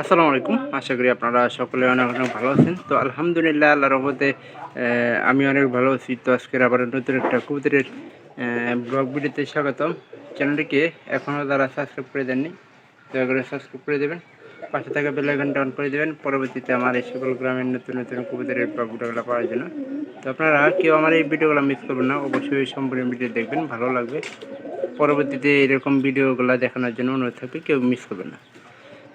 আসসালামু আলাইকুম। আশা করি আপনারা সকলে অনেক অনেক ভালো আছেন। তো আলহামদুলিল্লাহ, আল্লাহর রহমতে আমি অনেক ভালো আছি। তো আজকের আবার নতুন একটা কবুতরের ব্লগ ভিডিওতে স্বাগতম। চ্যানেলটিকে এখনও যারা সাবস্ক্রাইব করে দেননি, দয়া করে সাবস্ক্রাইব করে দেবেন। পাশে থাকা বেল আইকনটা অন করে দেবেন। পরবর্তীতে আমার এই সকল গ্রামের নতুন নতুন কবুতরের ব্লগ ভিডিওগুলো পাওয়ার জন্য। তো আপনারা কেউ আমার এই ভিডিওগুলো মিস করবেন না, অবশ্যই সম্পূর্ণ ভিডিও দেখবেন, ভালো লাগবে। পরবর্তীতে এরকম ভিডিওগুলো দেখানোর জন্য অনুরোধ থাকবে, কেউ মিস করবেন না।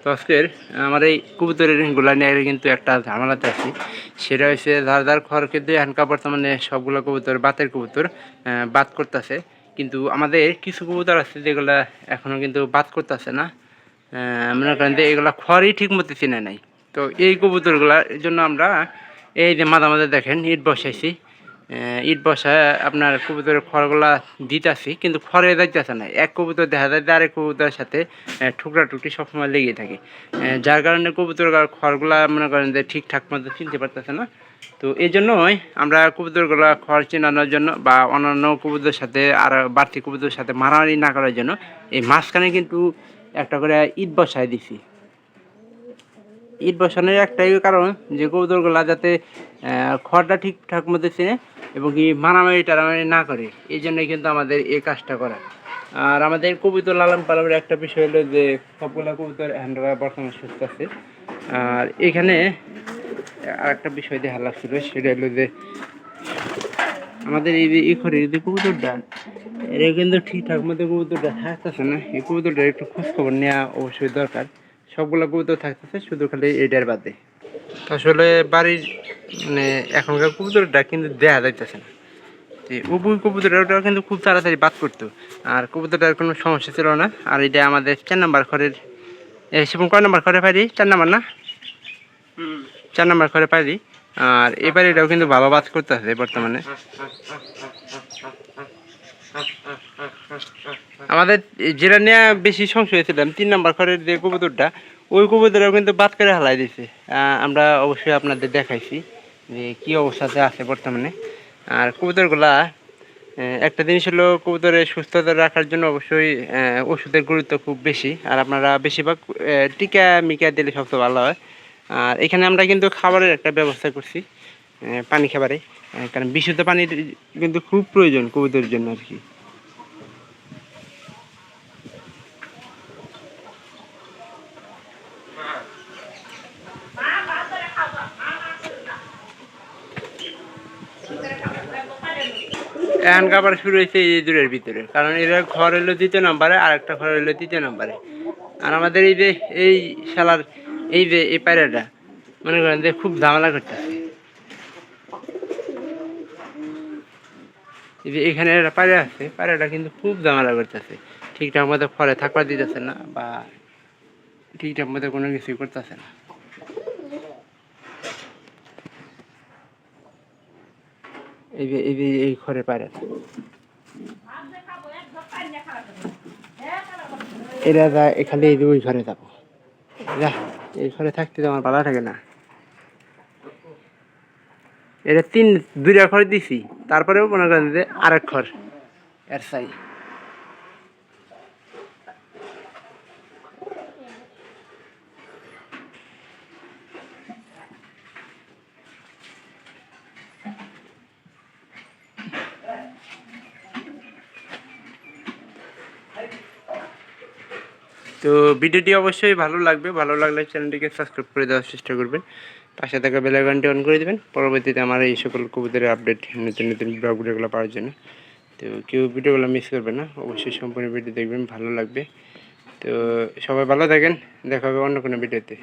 তো আজকের আমার এই কবুতরেরগুলা নিয়ে কিন্তু একটা ঝামেলাতে আছি। সেটা হচ্ছে ধার ধার খড় কিন্তু এখানকার বর্তমানে সবগুলো কবুতর, বাতের কবুতর বাত করতেছে। কিন্তু আমাদের কিছু কবুতর আছে যেগুলা এখনও কিন্তু বাত করতেছে না। মনে করেন যে এগুলা খড়ই ঠিক মতো চিনে নাই। তো এই কবুতরগুলার জন্য আমরা এই যে মাঝে মাঝে দেখেন, ইট বসাইছি। ইট বসায় আপনার কবুতরের খড়গুলা দিতেছি, কিন্তু খড়ে যাইতেছে না। এক কবুতর দেখা যায় আরেক কবুতরের সাথে ঠুকরা টুকরি সবসময় লেগে থাকে। যার কারণে কবুতর খড়গুলা মনে করেন যে ঠিকঠাক মতো চিনতে পারতেছে না। তো এই জন্যই আমরা কবুতরগুলা খড় চেনানোর জন্য বা অন্যান্য কবুতরের সাথে আর বাড়তি কবুতরের সাথে মারামারি না করার জন্য এই মাঝখানে কিন্তু একটা করে ইট বসায় দিছি। ইট বসানোর একটাই কারণ যে কবুতরগুলা যাতে খড়টা ঠিকঠাক মতো চেনে এবং কি মারামারি টারামারি না করে, এই জন্যই কিন্তু আমাদের এই কাজটা করা। আর আমাদের কবুতর লালন পালনের একটা বিষয় হলো যে, সবগুলা কবুতর হ্যান্ডরা বর্তমানে সুস্থ আছে। আর এখানে আর একটা বিষয় দেখা লাগছিল, সেটা হলো যে, আমাদের এই যে এই ঘরের যে কবুতরটা এটা কিন্তু ঠিকঠাক মতো কবুতরটা থাকতেছে না। এই কবুতরটা একটু খোঁজ খবর নেওয়া অবশ্যই দরকার। সবগুলো কবুতর থাকতেছে, শুধু খালি এটার বাদে। আসলে বাড়ির মানে এখনকার কবুতরটা কিন্তু দেখা যাইতেছে না। যে উবুই কবুতরটা ওটাও কিন্তু খুব তাড়াতাড়ি বাদ করতো আর কবুতরটার কোনো সমস্যা ছিল না। আর এটা আমাদের চার নাম্বার ঘরের সেরকম কয় নাম্বার ঘরে পারি চার নাম্বার না? চার নাম্বার ঘরে পারি আর এবার এটাও কিন্তু ভালো বাদ করতেছে বর্তমানে। আমাদের যেটা নিয়ে বেশি সংশয় ছিলাম তিন নাম্বার ঘরের যে কবুতরটা, ওই কবুতরও কিন্তু বাদ করে হালাই দিছে। আমরা অবশ্যই আপনাদের দেখাইছি যে কি অবস্থাতে আছে বর্তমানে। আর কবুতরগুলা একটা জিনিস হলো কবুতরের সুস্থতা রাখার জন্য অবশ্যই ওষুধের গুরুত্ব খুব বেশি। আর আপনারা বেশিরভাগ টিকা মিকা দিলে সবচেয়ে ভালো হয়। আর এখানে আমরা কিন্তু খাবারের একটা ব্যবস্থা করছি পানি খাবারে। কারণ বিশুদ্ধ পানির কিন্তু খুব প্রয়োজন কবুতরের জন্য আর কি। এখন খাবার শুরু হয়েছে এই দূরের ভিতরে। কারণ এরা ঘর হলো দ্বিতীয় নাম্বারে আর একটা ঘর হলো তৃতীয় নাম্বারে। আর আমাদের এই যে, এই শালার, এই যে, এই পায়রাটা, মনে করেন যে খুব ঝামেলা করতেছে। যে এখানে একটা পায়রা আছে, পায়রাটা কিন্তু খুব ঝামেলা করতেছে। ঠিকঠাক মতো ফলে থাকবার দিতেছে না বা ঠিকঠাক মতো কোনো কিছুই করতেছে না। এই এই ঘরে পায়রাটা এরা যা এখানে এই ওই ঘরে যাব। যা, এই ঘরে থাকতে তো আমার ভালো থাকে না। এটা তিন, দুইটা ঘর দিছি, তারপরেও মনে করেন যে আরেক ঘর, এর সাই তো ভিডিওটি অবশ্যই ভালো লাগবে। ভালো লাগলে চ্যানেলটিকে সাবস্ক্রাইব করে দেওয়ার চেষ্টা করবেন। পাশে থাকা বেলাইকনটি অন করে দেবেন। পরবর্তীতে আমার এই সকল কবুতরের আপডেট নতুন নতুন ব্লগ পাওয়ার জন্য। তো কেউ ভিডিওগুলো মিস করবে না। অবশ্যই সম্পূর্ণ ভিডিও দেখবেন, ভালো লাগবে। তো সবাই ভালো থাকেন। দেখা হবে অন্য কোনো ভিডিওতে।